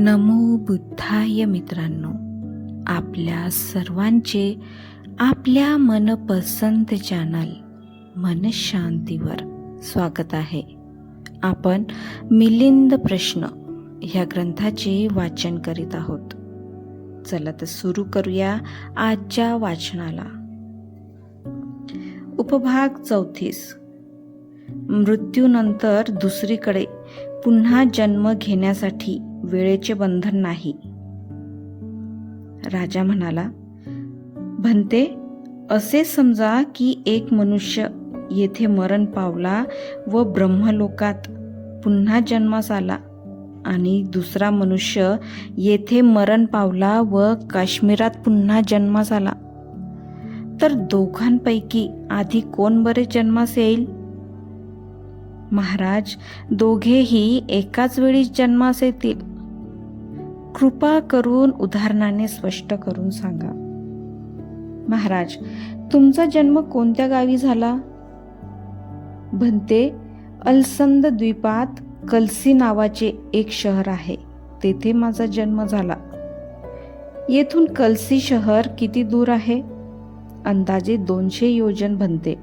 नमो बुद्धाय मित्रांनो. आपल्या सर्वांचे आपल्या मनपसंत चॅनल मनशांतीवर स्वागत आहे. आपण मिलिंद प्रश्न ह्या ग्रंथाचे वाचन करीत आहोत. चला तर सुरू करूया आजच्या वाचनाला. उपभाग चौतीस. मृत्यूनंतर दुसरीकडे पुन्हा जन्म घेण्यासाठी वेळेचे बंधन नाही. राजा म्हणाला भंते असे समजा की एक मनुष्य येथे मरण पावला व ब्रह्मलोकात पुन्हा जन्मास आला आणि दुसरा मनुष्य येथे मरण पावला व काश्मीरात पुन्हा जन्मास आला तर दोघांपैकी आधी कोण बरे जन्मास येईल? महाराज दोघेही एकाच वेळी जन्मास येतील. कृपा करून उदाहरणाने स्पष्ट करून सांगा. महाराज तुमचा जन्म कोणत्या गावी झाला? भंते अलसंद द्वीपात कलसी नावाचे एक शहर आहे. तेथे माझा जन्म झाला. येथून कलसी शहर किती दूर आहे? अंदाजे दोनशे योजन बनते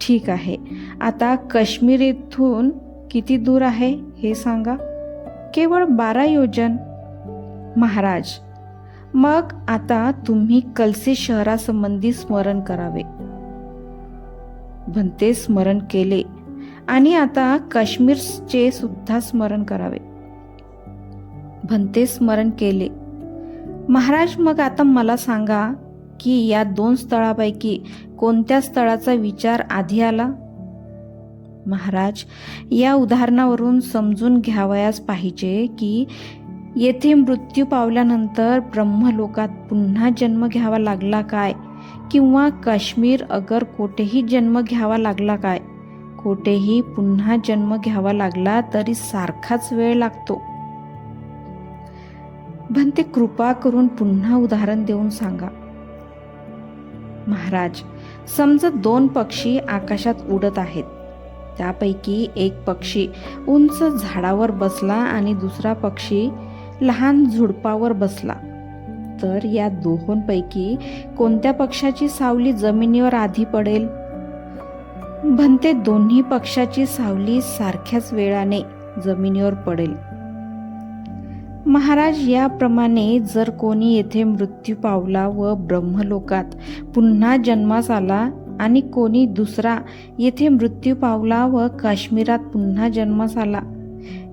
ठीक आहे. आता काश्मीर येथून किती दूर आहे हे सांगा. केवळ बारा योजन. महाराज मग आता तुम्ही कलसी शहरासंबंधी स्मरण करावे. भंते स्मरण केले आणि आता काश्मीरचे सुद्धा स्मरण करावे. भंते स्मरण केले. महाराज मग आता मला सांगा की या दोन स्थळापैकी कोणत्या स्थळाचा विचार आधी आला? महाराज या उदाहरणावरून समजून घ्यावयास पाहिजे की येथे मृत्यू पावल्यानंतर ब्रह्मलोकात पुन्हा जन्म घ्यावा लागला काय? किंवा काश्मीर अगर कोठेही जन्म घ्यावा लागला काय? कोठेही पुन्हा जन्म घ्यावा लागला तरी सारखाच वेळ लागतो. भंते कृपा करून पुन्हा उदाहरण देऊन सांगा. महाराज समजा दोन पक्षी आकाशात उडत आहेत. त्यापैकी एक पक्षी उंच झाडावर बसला आणि दुसरा पक्षी लहान झुडपावर बसला. तर या दोहोंपैकी कोणत्या पक्षाची सावली जमिनीवर आधी पडेल? भंते दोन्ही पक्षाची सावली सारख्याच वेळाने जमिनीवर पडेल. महाराज याप्रमाणे जर कोणी येथे मृत्यू पावला व ब्रह्मलोकात पुन्हा जन्मास आला आणि कोणी दुसरा येथे मृत्यू पावला व काश्मीरात पुन्हा जन्मास आला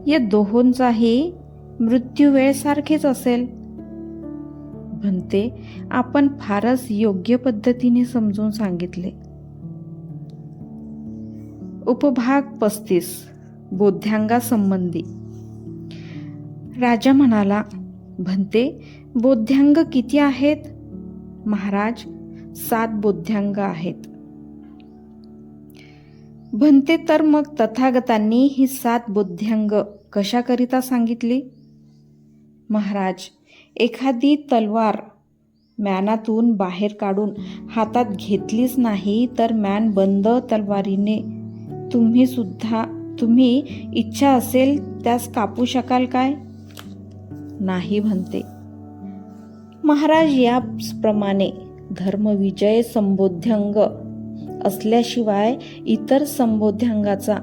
या दोहोंचाही मृत्यू वेळ सारखेच असेल. म्हणते आपण फारच योग्य पद्धतीने समजून सांगितले. उपभाग पस्तीस बोध्यांगा संबंधी. राजा म्हणाला भंते बोध्यांग किती आहेत? महाराज सात बोध्यांग आहेत. भंते तर मग तथागतांनी ही सात बोध्यांग कशाकरिता सांगितली? महाराज एखादी तलवार मॅनातून बाहेर काढून हातात घेतलीच नाही तर मॅन बंद तलवारीने. तुम्ही सुद्धा तुम्ही इच्छा असेल त्यास कापू शकाल काय? नाही म्हणते. महाराज याप्रमाणे धर्मविजय संबोध्यंग असल्याशिवाय इतर संबोध्यंगाचा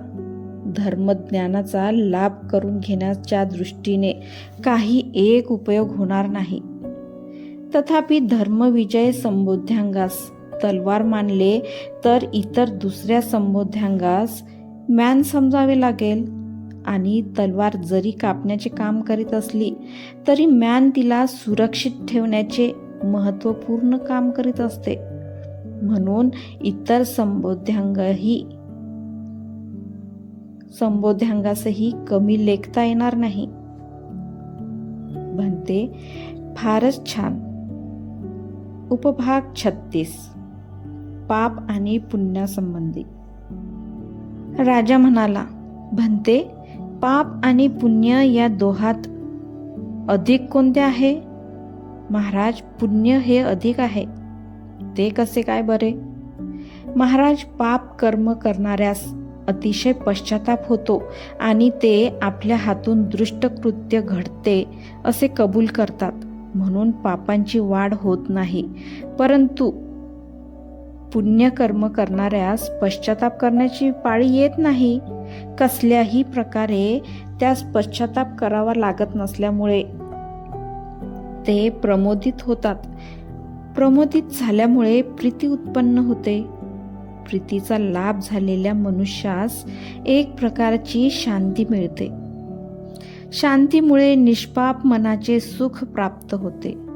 धर्मज्ञानाचा लाभ करून घेण्याच्या दृष्टीने काही एक उपयोग होणार नाही. तथापि धर्मविजय संबोध्यांगास तलवार मानले तर इतर दुसऱ्या संबोध्यांगास मॅन समजावे लागेल. आणि तलवार जरी कापण्याचे काम करीत असली तरी मॅन तिला सुरक्षित ठेवण्याचे महत्त्वपूर्ण काम करीत असते. म्हणून इतर संबोध्यांगही संबोध्यांगासही कमी लेखता येणार नाही. म्हणते फारच छान. उपभाग छत्तीस. पाप आणि पुण्यासंबंधी. राजा म्हणाला भंते पाप आणि पुण्य या दोहात अधिक कोणते आहे? महाराज पुण्य हे अधिक आहे. ते कसे काय बरे? महाराज पाप कर्म करणाऱ्यास अतिशय पश्चाताप होतो आणि ते आपल्या हातून दृष्टकृत्य घडते असे कबूल करतात. म्हणून पापांची वाढ होत नाही. परंतु पुण्यकर्म करणाऱ्यास पश्चाताप करण्याची पाळी येत नाही. कसल्याही प्रकारे त्यास पश्चाताप करावा लागत नसल्यामुळे ते प्रमोदित होतात. प्रमोदित झाल्यामुळे प्रीती उत्पन्न होते. प्रीतीचा लाभ झालेल्या मनुष्यास एक प्रकारची शांती मिळते. शांतीमुळे निष्पाप मनाचे सुख प्राप्त होते.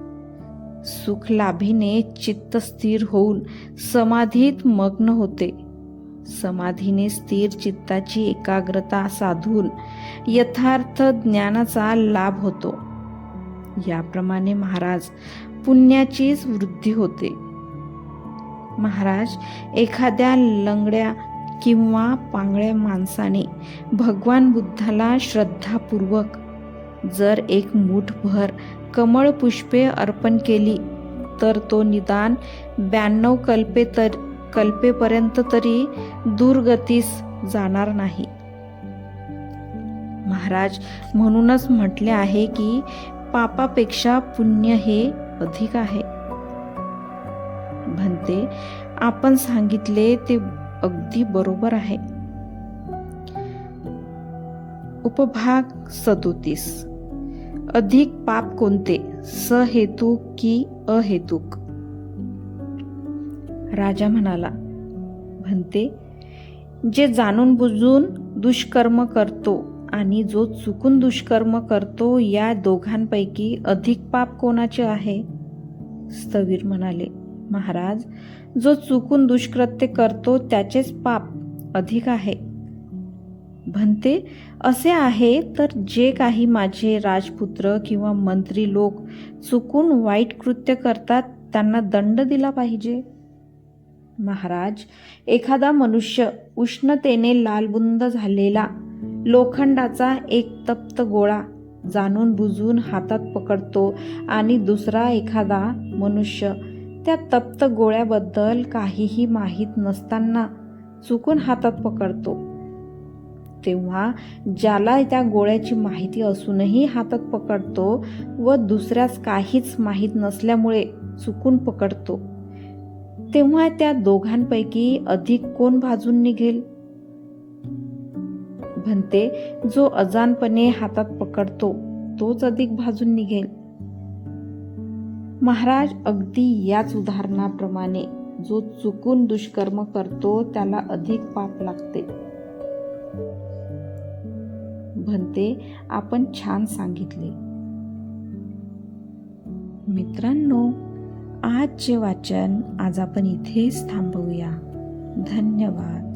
सुख लाभीने चित्त स्थिर होऊन समाधीत मग्न होते. समाधीने स्थिर चित्ताची एकाग्रता साधून यथार्थ ज्ञानाचा लाभ होतो. याप्रमाणे महाराज पुण्याचीच वृद्धी होते. महाराज एखाद्या लंगड्या किंवा पांगळ्या माणसाने भगवान बुद्धाला श्रद्धापूर्वक जर एक मूठभर कमळ पुष्पे अर्पण केली तर तो निदान ब्याण्णव कल्पे तर कल्पेपर्यंत तरी दुर्गतीस जाणार नाही. महाराज म्हणूनच म्हटले आहे की पापापेक्षा पुण्य हे अधिक आहे. म्हणते आपण सांगितले ते अगदी बरोबर आहे. उपभाग सदोतीस. अधिक पाप कोणते? सहेतुक की अहेतुक? राजा म्हणाला म्हणते जे जाणून बुजून दुष्कर्म करतो आणि जो चुकून दुष्कर्म करतो या दोघांपैकी अधिक पाप कोणाचे आहे? स्थवीर म्हणाले महाराज जो चुकून दुष्कृत्य करतो त्याचेच पाप अधिक आहे. म्हणते असे आहे तर जे काही माझे राजपुत्र किंवा मंत्री लोक चुकून वाईट कृत्य करतात त्यांना दंड दिला पाहिजे. महाराज एखादा मनुष्य उष्णतेने लालबुंद झालेला लोखंडाचा एक तप्त गोळा जाणून बुजून हातात पकडतो आणि दुसरा एखादा मनुष्य त्या तप्त गोळ्याबद्दल काहीही माहीत नसताना चुकून हातात पकडतो. तेव्हा ज्याला त्या गोळ्याची माहिती असूनही हातात पकडतो व दुसऱ्यास काहीच माहीत नसल्यामुळे चुकून पकडतो. तेव्हा त्या दोघांपैकी अधिक कोण भाजून निघेल? म्हणते जो अजानपणे हातात पकडतो तोच अधिक भाजून निघेल. महाराज अगदी याच उदाहरणाप्रमाणे जो चुकून दुष्कर्म करतो त्याला अधिक पाप लागते. म्हणते आपण छान सांगितले. मित्रांनो आजचे वाचन आज आपण इथेच थांबवूया. धन्यवाद.